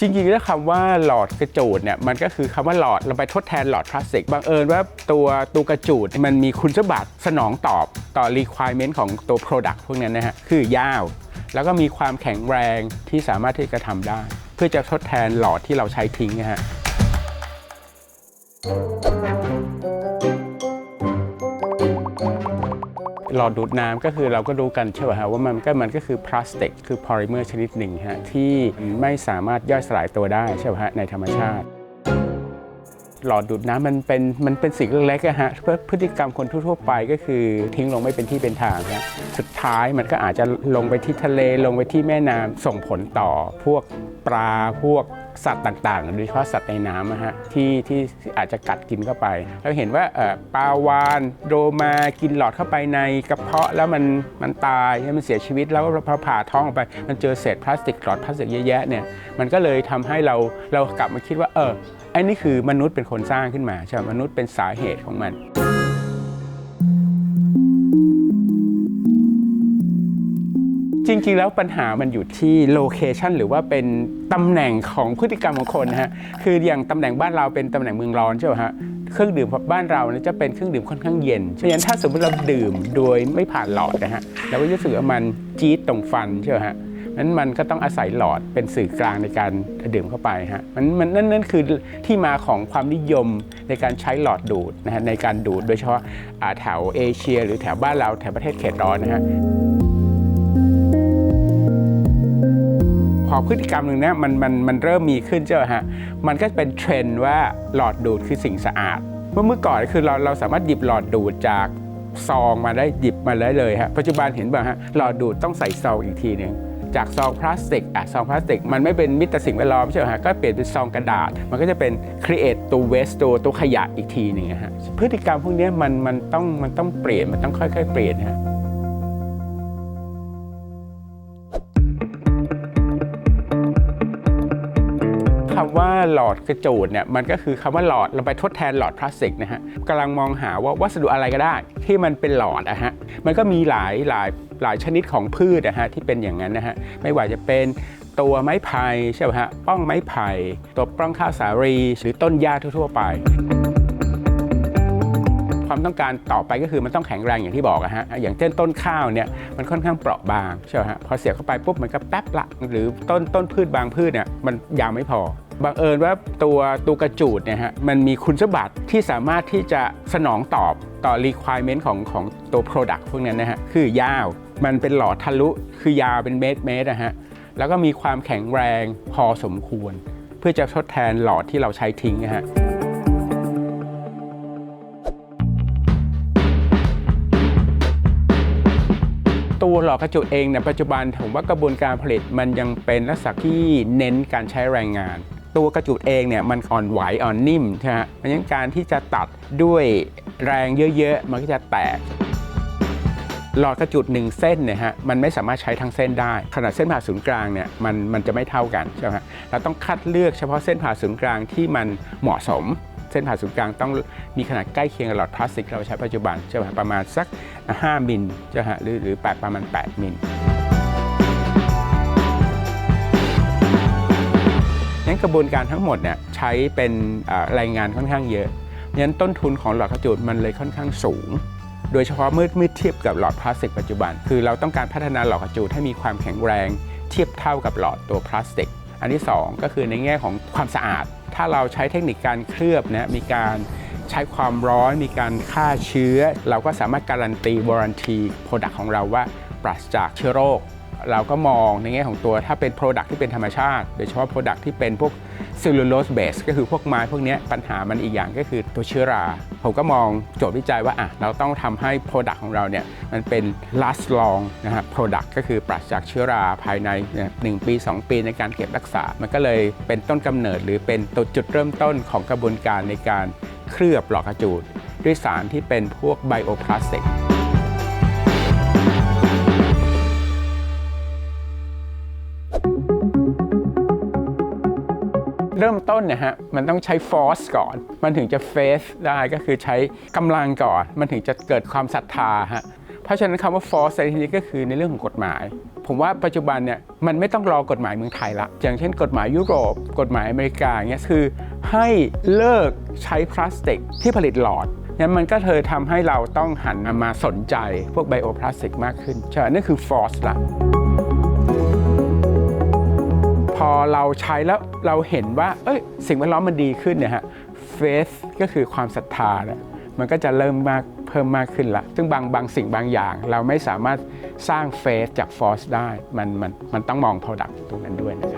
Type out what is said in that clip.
จริงๆแล้วคำว่าหลอดกระจูดเนี่ยมันก็คือคำว่าหลอดเราไปทดแทนหลอดพลาสติกบังเอิญว่าตัวตัวกระจูดมันมีคุณสมบัติสนองตอบต่อ requirement ของตัว product พวกนั้นนะฮะคือยาว แล้วก็มีความแข็งแรงที่สามารถที่จะทำได้ เพื่อจะทดแทนหลอดที่เราใช้ทิ้งนะฮะ หลอดดูดน้ำก็คือเราก็รู้กันใช่ไหมฮะว่ามันก็มันก็คือพลาสติก คือพอลิเมอร์ชนิดหนึ่งฮะที่ไม่สามารถย่อยสลายตัวได้ใช่ไหมฮะในธรรมชาติหลอดดูดน้ำมันเป็นมันเป็นสิ่งเล็กๆฮะเพราะพฤติกรรมคนทั่วๆไปก็คือทิ้งลงไม่เป็นที่เป็นทางฮะสุดท้ายมันก็อาจจะลงไปที่ทะเลลงไปที่แม่น้ำส่งผลต่อพวกปลาพวก สัตว์ต่างๆ โดยเฉพาะสัตว์ในน้ำนะฮะที่ที่อาจจะกัดกินเข้าไป เราเห็นว่าเอ่อปลาวานโดมากินหลอดเข้าไปในกระเพาะแล้วมันมันตายให้มันเสียชีวิตแล้วพอผ่าท้องออกไป มันเจอเศษพลาสติกหลอดพลาสติกเยอะแยะเนี่ยมันก็เลยทำให้เราเรากลับมาคิดว่าเออไอ้นี่คือมนุษย์เป็นคนสร้างขึ้นมาใช่ไหมมนุษย์เป็นสาเหตุของมัน จริง ๆ แล้วปัญหามันอยู่ที่โลเคชันหรือว่าเป็นตำแหน่งของพฤติกรรมของคนนะฮะคืออย่างตำแหน่งบ้านเราเป็นตำแหน่งเมืองร้อนใช่ไหมฮะเครื่องดื่มบ้านเราเนี่ยจะเป็นเครื่องดื่มค่อนข้างเย็นเพราะฉะนั้นถ้าสมมติเราดื่มโดยไม่ผ่านหลอดนะฮะเราก็จะรู้สึกว่ามันจี๊ดตรงฟันใช่ไหมฮะนั้นมันก็ต้องอาศัยหลอดเป็นสื่อกลางในการดื่มเข้าไปฮะมันมันนั่นนั่นคือที่มาของความนิยมในการใช้หลอดดูดนะฮะในการดูดโดยเฉพาะแถวเอเชีย หรือแถวบ้านเราแถวประเทศเขตร้อนนะฮะ พอพฤติกรรมหนึ่งเนี่ยมันมันมันเริ่มมีขึ้นเจ้าฮะมันก็เป็นเทรนด์ว่าหลอดดูดคือสิ่งสะอาด เมื่อเมื่อก่อนคือเราเราสามารถหยิบหลอดดูดจากซองมาได้หยิบมาได้เลยฮะปัจจุบันเห็นป่ะฮะหลอดดูดต้องใส่ซองอีกทีหนึ่งจากซองพลาสติกอะซองพลาสติก มันไม่เป็นมิตรสิ่งแวดล้อมใช่ไหมฮะก็เปลี่ยนเป็นซองกระดาษ มันก็จะเป็น create ตัว waste ตัวตัวขยะอีกทีหนึ่งฮะพฤติกรรมพวกนี้มันมันต้องมันต้องเปลี่ยนมันต้องค่อย ๆ เปลี่ยนฮะ คำว่าหลอดกระจูดเนี่ยมันก็คือคำว่าหลอดเราไปทดแทนหลอดพลาสติกนะฮะกำลังมองหาว่าวัสดุอะไรก็ได้ ที่มันเป็นหลอดนะฮะมันก็มีหลายหลายหลายชนิดของพืชนะฮะที่เป็นอย่างนั้นนะฮะไม่ว่าจะเป็นตัวไม้ไผ่ใช่ไหมฮะป้องไม้ไผ่ตัวป้องข้าวสาลีหรือต้นหญ้าทั่ว ๆ ไปความต้องการต่อไปก็คือมันต้องแข็งแรงอย่างที่บอกอะฮะ อย่างเช่นต้นข้าวเนี่ยมันค่อนข้างเปราะบางใช่ไหมฮะ พอเสียบเข้าไปปุ๊บมันก็แป๊บละ หรือต้นต้นพืชบางพืชเนี่ยมันยาวไม่พอ บังเอิญว่าตัวตัวกระจูดเนี่ยฮะมันมีคุณสมบัติที่สามารถที่จะสนองตอบต่อ requirement ของของตัว product พวกนั้นนะฮะคือยาวมันเป็นหลอดทะลุคือยาวเป็นเมตรเมตรนะฮะแล้วก็มีความแข็งแรงพอสมควร เพื่อจะทดแทนหลอดที่เราใช้ทิ้งนะฮะตัวหลอดกระจุดเองเนี่ยปัจจุบันผมว่ากระบวนการผลิตมันยังเป็นลักษณะที่เน้นการใช้แรงงาน ตัวกระจุดเองเนี่ยมันอ่อนไหวอ่อนนิ่มใช่ไหมเพราะฉะนั้นการที่จะตัดด้วยแรงเยอะๆ มันก็จะแตก หลอดกระจุดหนึ่งเส้นเนี่ยฮะมันไม่สามารถใช้ทั้งเส้นได้ ขนาดเส้นผ่าศูนย์กลางเนี่ยมันมันจะไม่เท่ากันใช่ไหมฮะเราต้องคัดเลือกเฉพาะเส้นผ่าศูนย์กลางที่มันเหมาะสมเส้นผ่าศูนย์กลางต้องมีขนาดใกล้เคียงกับหลอดพลาสติกเราใช้ปัจจุบันใช่ไหมฮะประมาณสัก 5 มิลใช่ไหมฮะหรือหรือแปดประมาณ 8 มิล นั้นกระบวนการทั้งหมดเนี่ยใช้เป็นแรงงานค่อนข้างเยอะงั้นต้นทุนของหลอดกระจุดมันเลยค่อนข้างสูง โดยเฉพาะเมื่อเมื่อเทียบกับหลอดพลาสติกปัจจุบัน คือเราต้องการพัฒนาหลอดกระจุดให้มีความแข็งแรง เทียบเท่ากับหลอดตัวพลาสติก อันที่ 2 ก็คือในแง่ของความสะอาด ถ้าเราใช้เทคนิคการเคลือบนะมีการใช้ความร้อนมีการฆ่าเชื้อ เราก็สามารถการันตีวารันตีโปรดักต์ของเราว่าปราศจากเชื้อโรค เราก็มองในแง่ของตัวถ้าเป็น Product ที่เป็นธรรมชาติ โดยเฉพาะ Product ที่เป็นพวก Cellulose base ก็คือพวกไม้พวกนี้ปัญหามันอีกอย่างก็คือตัวเชื้อรา ผมก็มองโจทย์วิจัยว่าอะเราต้องทำให้ Product ของเราเนี่ยมันเป็น last long นะฮะ Product ก็คือปราศจากเชื้อราภายในเนี่ยหนึ่งปี 2 ปีในการเก็บรักษา มันก็เลยเป็นต้นกำเนิด หรือเป็นตัวจุดเริ่มต้นของกระบวนการในการเคลือบหลอกกระจูดด้วยสารที่เป็นพวกไบโอพลาสติก เริ่มต้นเนี่ยฮะมันต้องใช้ฟอร์สก่อน มันถึงจะเฟสได้ก็คือใช้กำลังก่อน มันถึงจะเกิดความศรัทธาฮะเพราะฉะนั้นคำว่า force ในที่นี้ก็คือในเรื่องของกฎหมาย ผมว่าปัจจุบันเนี่ยมันไม่ต้องรอกฎหมายเมืองไทยละ อย่างเช่น กฎหมายยุโรป กฎหมายอเมริกาอย่างเงี้ยคือให้เลิกใช้พลาสติกที่ผลิตหลอดนั้นมันก็เธอทำให้เราต้องหันมาสนใจพวกไบโอพลาสติกมากขึ้นใช่นั่นคือ force ละ พอเราใช้แล้วเราเห็นว่า เอ้ยสิ่งแวดล้อมมันดีขึ้นเนี่ยฮะ faith ก็คือความศรัทธาเนี่ยมันก็จะเริ่มมากเพิ่มมากขึ้นละ ซึ่งบางบางสิ่งบางอย่าง เราไม่สามารถสร้าง faith จาก force ได้ มันมันมันต้องมอง product ตรงนั้นด้วยนะครับ